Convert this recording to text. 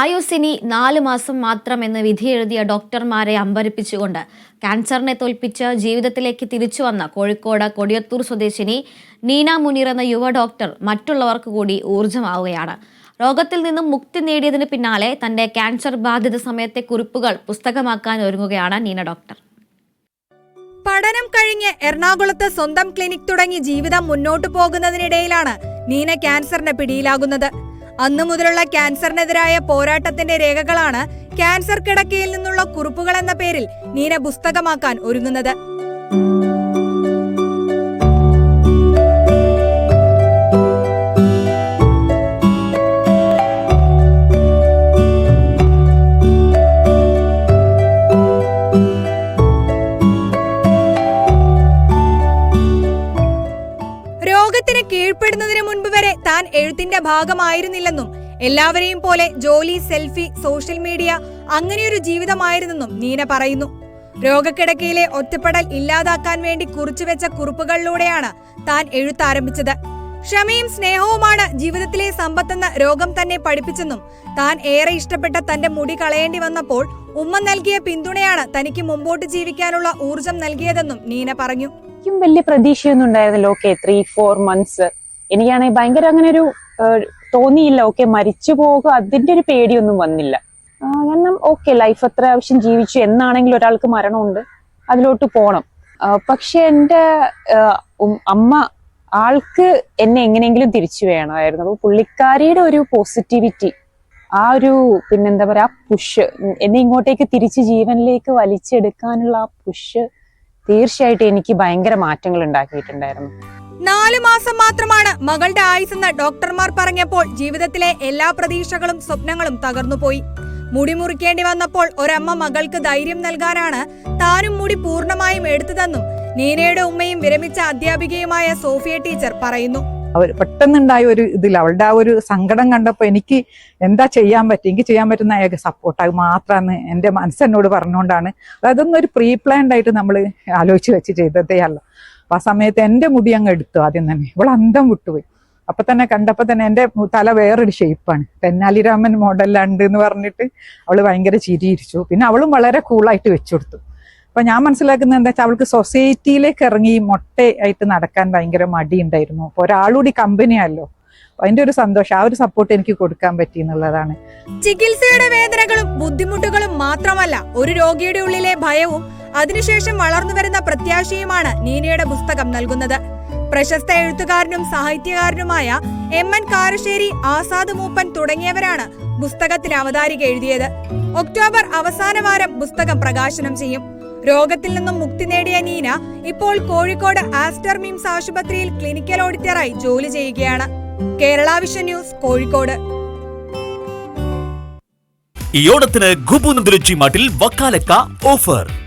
ആയുസിനി നാല് മാസം മാത്രം എന്ന് വിധിയെഴുതിയ ഡോക്ടർമാരെ അമ്പരിപ്പിച്ചുകൊണ്ട് ക്യാൻസറിനെ തോൽപ്പിച്ച് ജീവിതത്തിലേക്ക് തിരിച്ചു വന്ന കോഴിക്കോട് കൊടിയത്തൂർ സ്വദേശിനി നീന മുനീർ എന്ന യുവ ഡോക്ടർ മറ്റുള്ളവർക്ക് കൂടി ഊർജമാവുകയാണ്. രോഗത്തിൽ നിന്നും മുക്തി നേടിയതിന് പിന്നാലെ തന്റെ ക്യാൻസർ ബാധിത സമയത്തെ കുറിപ്പുകൾ പുസ്തകമാക്കാൻ ഒരുങ്ങുകയാണ് നീന ഡോക്ടർ. പഠനം കഴിഞ്ഞ് എറണാകുളത്ത് സ്വന്തം ക്ലിനിക് തുടങ്ങി ജീവിതം മുന്നോട്ടു പോകുന്നതിനിടയിലാണ് നീന ക്യാൻസറിന് പിടിയിലാകുന്നത്. അന്നു മുതലുള്ള ക്യാൻസറിനെതിരായ പോരാട്ടത്തിന്റെ രേഖകളാണ് ക്യാൻസർ കിടക്കയിൽ നിന്നുള്ള കുറിപ്പുകൾ എന്ന പേരിൽ നീന പുസ്തകമാക്കാൻ ഒരുങ്ങുന്നത്. കീഴ്പ്പെടുന്നതിന് മുൻപ് വരെ താൻ എഴുത്തിന്റെ ഭാഗമായിരുന്നില്ലെന്നും എല്ലാവരെയും പോലെ ജോലി സെൽഫി സോഷ്യൽ മീഡിയ അങ്ങനെയൊരു ജീവിതമായിരുന്നെന്നും നീന പറയുന്നു. രോഗക്കിടക്കയിലെ ഒറ്റപ്പെടൽ ഇല്ലാതാക്കാൻ വേണ്ടി കുറിച്ചുവെച്ച കുറിപ്പുകളിലൂടെയാണ് താൻ എഴുത്താരംഭിച്ചത്. ക്ഷമയും സ്നേഹവുമാണ് ജീവിതത്തിലെ സമ്പത്തെന്ന രോഗം തന്നെ പഠിപ്പിച്ചെന്നും താൻ ഏറെ ഇഷ്ടപ്പെട്ട തന്റെ മുടി കളയേണ്ടി വന്നപ്പോൾ ഉമ്മ നൽകിയ പിന്തുണയാണ് തനിക്ക് മുമ്പോട്ട് ജീവിക്കാനുള്ള ഊർജം നൽകിയതെന്നും നീന പറഞ്ഞു. വലിയ പ്രതീക്ഷയൊന്നും ഉണ്ടായിരുന്നല്ലോ. ഓക്കെ ത്രീ ഫോർ മന്ത്സ് എനിക്കാണെങ്കിൽ ഭയങ്കര അങ്ങനെ ഒരു തോന്നിയില്ല. ഓക്കെ മരിച്ചു പോകുക അതിന്റെ ഒരു പേടിയൊന്നും വന്നില്ല. കാരണം ഓക്കെ ലൈഫ് എത്ര ആവശ്യം ജീവിച്ചു എന്നാണെങ്കിലും ഒരാൾക്ക് മരണമുണ്ട്. അതിലോട്ട് പോണം. പക്ഷെ എന്റെ അമ്മ ആൾക്ക് എന്നെ എങ്ങനെയെങ്കിലും തിരിച്ചു വേണമായിരുന്നു. അപ്പൊ പുള്ളിക്കാരിയുടെ ഒരു പോസിറ്റിവിറ്റി ആ ഒരു പിന്നെന്താ പറയാ ആ പുഷ് എന്നെ ഇങ്ങോട്ടേക്ക് തിരിച്ച് ജീവനിലേക്ക് വലിച്ചെടുക്കാനുള്ള ആ പുഷ് തീർച്ചയായിട്ടും എനിക്ക് ഭയങ്കര മാറ്റങ്ങൾ ഉണ്ടാക്കിയിട്ടുണ്ടായിരുന്നു. നാലു മാസം മാത്രമാണ് മകളുടെ ആയുസെന്ന് ഡോക്ടർമാർ പറഞ്ഞപ്പോൾ ജീവിതത്തിലെ എല്ലാ പ്രതീക്ഷകളും സ്വപ്നങ്ങളും തകർന്നുപോയി. മുടി മുറിക്കേണ്ടി വന്നപ്പോൾ ഒരമ്മ മകൾക്ക് ധൈര്യം നൽകാനാണ് താനും മുടി പൂർണമായും എടുത്തതെന്നും നീനയുടെ ഉമ്മയും വിരമിച്ച അധ്യാപികയുമായ സോഫിയ ടീച്ചർ പറയുന്നു. അവർ പെട്ടെന്നുണ്ടായ ഒരു ഇതിൽ അവളുടെ ആ ഒരു സങ്കടം കണ്ടപ്പോൾ എനിക്ക് എന്താ ചെയ്യാൻ പറ്റും? എനിക്ക് ചെയ്യാൻ പറ്റുന്ന അയാൾക്ക് സപ്പോർട്ട് അത് മാത്രമാണ് എന്റെ മനസ്സെന്നോട് പറഞ്ഞുകൊണ്ടാണ്. അതൊന്നും ഒരു പ്രീ പ്ലാൻഡ് ആയിട്ട് നമ്മൾ ആലോചിച്ച് വെച്ച് ചെയ്തതേ അല്ല. അപ്പൊ ആ സമയത്ത് എന്റെ മുടി അങ്ങ് എടുത്തു ആദ്യം തന്നെ. ഇവൾ അന്തം വിട്ടുപോയി. അപ്പൊ തന്നെ കണ്ടപ്പോ തന്നെ എന്റെ തല വേറൊരു ഷേപ്പാണ് തെന്നാലിരാമൻ മോഡലുണ്ട് എന്ന് പറഞ്ഞിട്ട് അവൾ ഭയങ്കര ചിരിയിരിച്ചു. പിന്നെ അവളും വളരെ കൂളായിട്ട് വെച്ചു കൊടുത്തു. അപ്പൊ ഞാൻ മനസ്സിലാക്കുന്നത് എന്താ വെച്ചാൽ അവൾക്ക് സൊസൈറ്റിയിലേക്ക് ഇറങ്ങി മൊട്ടയായിട്ട് നടക്കാൻ ഭയങ്കര മടിയുണ്ടായിരുന്നു അപ്പൊ ഒരാളുകൂടി കമ്പനിയല്ലോ അതിന്റെ ഒരു സന്തോഷം ആ ഒരു സപ്പോർട്ട് എനിക്ക് കൊടുക്കാൻ പറ്റി എന്നുള്ളതാണ്. ചികിത്സയുടെ വേദനകളും ബുദ്ധിമുട്ടുകളും മാത്രമല്ല ഒരു രോഗിയുടെ ഉള്ളിലെ ഭയവും അതിനുശേഷം വളർന്നു വരുന്ന പ്രത്യാശയുമാണ് നീനയുടെ പുസ്തകം നൽകുന്നത്. പ്രശസ്ത എഴുത്തുകാരനും സാഹിത്യകാരനുമായ എം എൻ കാരശ്ശേരി ആസാദ് മൂപ്പൻ തുടങ്ങിയവരാണ് പുസ്തകത്തിൽ അവതാരിക എഴുതിയത്. ഒക്ടോബർ അവസാന വാരം പുസ്തകം പ്രകാശനം ചെയ്യും. രോഗത്തിൽ നിന്നും മുക്തി നേടിയ നീന ഇപ്പോൾ കോഴിക്കോട് ആസ്റ്റർ മിംസ് ആശുപത്രിയിൽ ക്ലിനിക്കൽ ഓഡിറ്ററായി ജോലി ചെയ്യുകയാണ്. Kerala Vision News Kozhikode. ഈ ഓണത്തിന് ഗുബു നന്ദുരുച്ചി മാട്ടിൽ വക്കാലക്ക ഓഫർ.